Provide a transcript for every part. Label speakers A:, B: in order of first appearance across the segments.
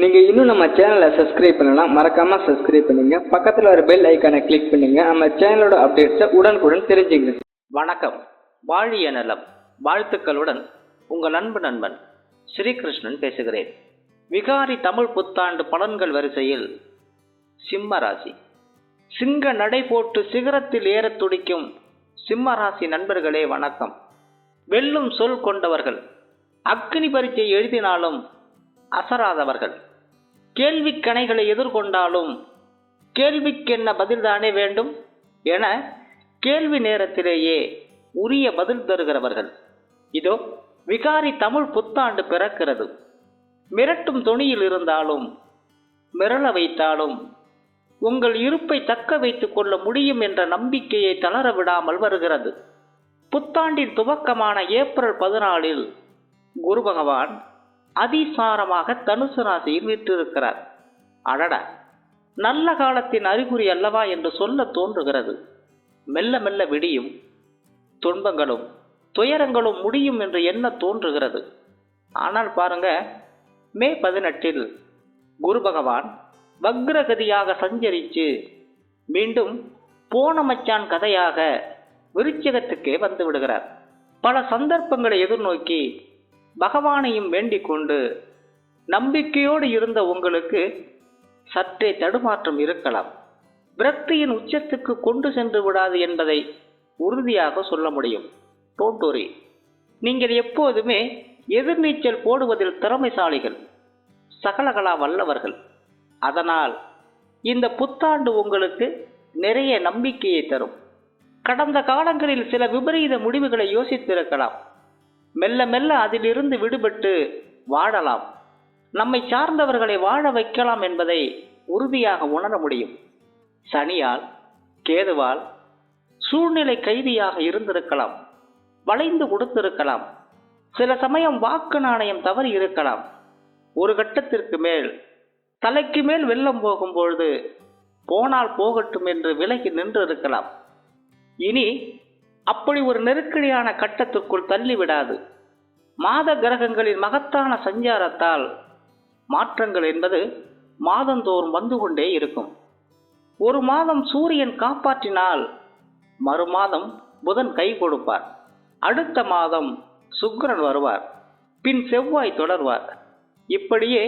A: நீங்கள் இன்னும் நம்ம சேனலை சப்ஸ்கிரைப் பண்ணலாம் மறக்காம சப்ஸ்கிரைப் பண்ணுங்க. பக்கத்தில் ஒரு பெல் ஐக்கானை கிளிக் பண்ணுங்க. நம்ம சேனலோட அப்டேட்ஸை உடனுக்குடன் தெரிஞ்சுங்க.
B: வணக்கம். வாழிய நலம். வாழ்த்துக்களுடன் உங்கள் அன்பு நண்பன் ஸ்ரீகிருஷ்ணன் பேசுகிறேன். விகாரி தமிழ் புத்தாண்டு பலன்கள் வரிசையில் சிம்ம ராசி. சிங்க நடை போட்டு சிகரத்தில் ஏறத் துடிக்கும் சிம்ம ராசி நண்பர்களே வணக்கம். வெல்லும் சொல் கொண்டவர்கள். அக்னி பரீட்சை எழுதினாலும் அசராதவர்கள். கேள்விக் கணைகளை எதிர்கொண்டாலும் கேள்விக்கென்ன பதில்தானே வேண்டும் என கேள்வி நேரத்திலேயே உரிய பதில் தருகிறவர்கள். இதோ விகாரி தமிழ் புத்தாண்டு பிறக்கிறது. மிரட்டும் துணியில் இருந்தாலும் மிரள வைத்தாலும் உங்கள் இருப்பை தக்க வைத்துக் கொள்ள முடியும் என்ற நம்பிக்கையை தளர விடாமல் வருகிறது. புத்தாண்டின் துவக்கமான ஏப்ரல் பதினாலில் குரு பகவான் அதிசாரமாக தனுசு ராசியில் விற்றிருக்கிறார். அடடா நல்ல காலத்தின் அறிகுறி அல்லவா என்று சொல்ல தோன்றுகிறது. மெல்ல மெல்ல விடியும் துன்பங்களும் துயரங்களும் முடியும் என்று என்ன தோன்றுகிறது. ஆனால் பாருங்க மே பதினெட்டில் குரு பகவான் வக்ரகதியாக சஞ்சரித்து மீண்டும் போன மச்சான் கதையாக விருச்சகத்துக்கே வந்து விடுகிறார். பல சந்தர்ப்பங்களை எதிர்நோக்கி பகவானையும் வேண்டிக் கொண்டு நம்பிக்கையோடு இருந்த உங்களுக்கு சற்றே தடுமாற்றம் இருக்கலாம். விரக்தியின் உச்சத்துக்கு கொண்டு சென்று விடாது என்பதை உறுதியாக சொல்ல முடியும். டோன்டோரி நீங்கள் எப்போதுமே எதிர்நீச்சல் போடுவதில் திறமைசாலிகள் சகலகலா வல்லவர்கள். அதனால் இந்த புத்தாண்டு உங்களுக்கு நிறைய நம்பிக்கையை தரும். கடந்த காலங்களில் சில விபரீத முடிவுகளை யோசித்திருக்கலாம். மெல்ல மெல்ல அதிலிருந்து விடுபட்டு வாழலாம். நம்மை சார்ந்தவர்களை வாழ வைக்கலாம் என்பதை உறுதியாக உணர முடியும். சனியால் கேதுவால் சூழ்நிலை கைதியாக இருந்திருக்கலாம். வளைந்து கொடுத்திருக்கலாம். சில சமயம் வாக்கு நாணயம் தவறி இருக்கலாம். ஒரு கட்டத்திற்கு மேல் தலைக்கு மேல் வெள்ளம் போகும்பொழுது போனால் போகட்டும் என்று விலகி நின்று இருக்கலாம் இனி அப்படி ஒரு நெருக்கடியான கட்டத்திற்குள் தள்ளிவிடாது. மாத கிரகங்களின் மகத்தான சஞ்சாரத்தால் மாற்றங்கள் என்பது மாதந்தோறும் வந்து கொண்டே இருக்கும். ஒரு மாதம் சூரியன் காப்பாற்றினால் மறுமாதம் புதன் கை கொடுப்பார். அடுத்த மாதம் சுக்கிரன் வருவார். பின் செவ்வாய் தொடர்வார். இப்படியே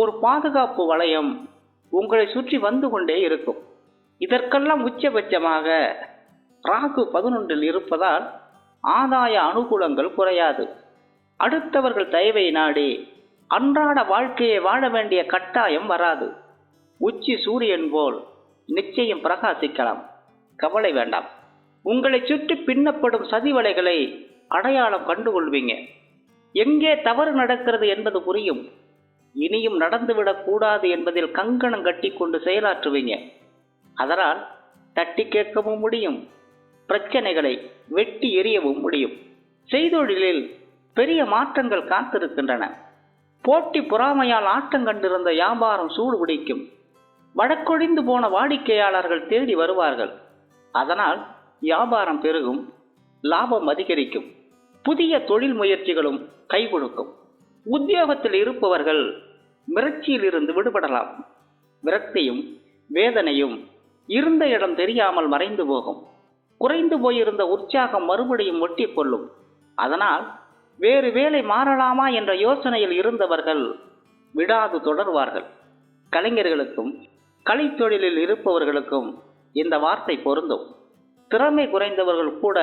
B: ஒரு பாதுகாப்பு வளையம் உங்களை சுற்றி வந்து கொண்டே இருக்கும். இதற்கெல்லாம் உச்சபட்சமாக ராகு பதினொன்றில் இருப்பதால் ஆதாய அனுகூலங்கள் குறையாது. அடுத்தவர்கள் தயவை நாடி அன்றாட வாழ்க்கையை வாழ வேண்டிய கட்டாயம் வராது. உச்சி சூரியன் போல் நிச்சயம் பிரகாசிக்கலாம். கவலை வேண்டாம். உங்களை சுற்றி பின்னப்படும் சதிவலைகளை அடையாளம் கண்டுகொள்வீங்க. எங்கே தவறு நடக்கிறது என்பது புரியும். இனியும் நடந்துவிடக் கூடாது என்பதில் கங்கணம் கட்டி கொண்டு செயலாற்றுவீங்க. அதனால் தட்டி கேட்கவும் முடியும். பிரச்சனைகளை வெட்டி எறியவும் முடியும். செய்தொழிலில் பெரிய மாற்றங்கள் காத்திருக்கின்றன. போட்டி பொறாமையால் ஆட்டம் கண்டிருந்த வியாபாரம் சூடு பிடிக்கும் வழக்கொழிந்து போன வாடிக்கையாளர்கள் தேடி வருவார்கள். அதனால் வியாபாரம் பெருகும் லாபம் அதிகரிக்கும். புதிய தொழில் முயற்சிகளும் கை கொடுக்கும் உத்தியோகத்தில் இருப்பவர்கள் மிரட்சியில் இருந்து விடுபடலாம். விரக்தியும் வேதனையும் இருந்த இடம் தெரியாமல் மறைந்து போகும். குறைந்து போயிருந்த உற்சாகம் மறுபடியும் ஒட்டி கொள்ளும். அதனால் வேறு வேலை மாறலாமா என்ற யோசனையில் இருந்தவர்கள் விடாது தொடர்வார்கள். கலைஞர்களுக்கும் கலைத்தொழிலில் இருப்பவர்களுக்கும் இந்த வார்த்தை பொருந்தும். திறமை குறைந்தவர்கள் கூட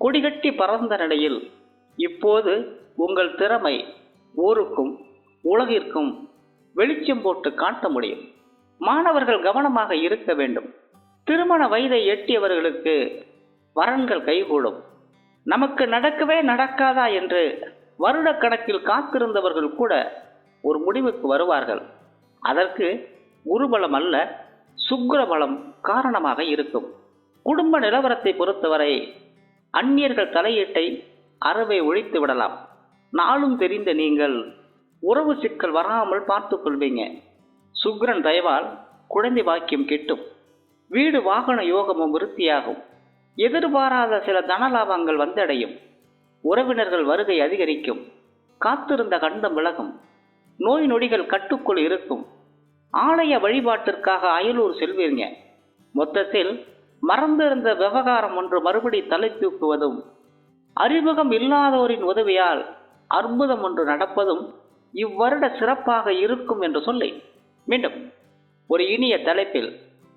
B: கொடிகட்டி பறந்த நிலையில் இப்போது உங்கள் திறமை ஊருக்கும் உலகிற்கும் வெளிச்சம் போட்டு காட்ட முடியும். மாணவர்கள் கவனமாக இருக்க வேண்டும். திருமண வயதை எட்டியவர்களுக்கு வரன்கள் கைகூடும். நமக்கு நடக்கவே நடக்காதா என்று வருடக்கணக்கில் காத்திருந்தவர்கள் கூட ஒரு முடிவுக்கு வருவார்கள். அதற்கு குருபலம் அல்ல சுக்கிரபலம் காரணமாக இருக்கும். குடும்ப நிலவரத்தை பொறுத்தவரை அந்நியர்கள் தலையீட்டை அறவை ஒழித்து விடலாம். நாளும் தெரிந்த நீங்கள் உறவு சிக்கல் வராமல் பார்த்து கொள்வீங்க. சுக்ரன் தயவால் குழந்தை பாக்கியம் கிட்டும். வீடு வாகன யோகமும் விருத்தியாகும். எதிர்பாராத சில தனலாபங்கள் வந்தடையும். உறவினர்கள் வருகை அதிகரிக்கும். காத்திருந்த கண்டம் விலகும். நோய் நொடிகள் கட்டுக்குள் இருக்கும். ஆலய வழிபாட்டிற்காக அயலூர் செல்வீங்க. மொத்தத்தில் மறந்திருந்த விவகாரம் ஒன்று மறுபடி தலை தூக்குவதும் அறிமுகம் இல்லாதோரின் உதவியால் அற்புதம் ஒன்று நடப்பதும் இவ்வருட சிறப்பாக இருக்கும் என்று சொல்லி மீண்டும் ஒரு இனிய தலைப்பில்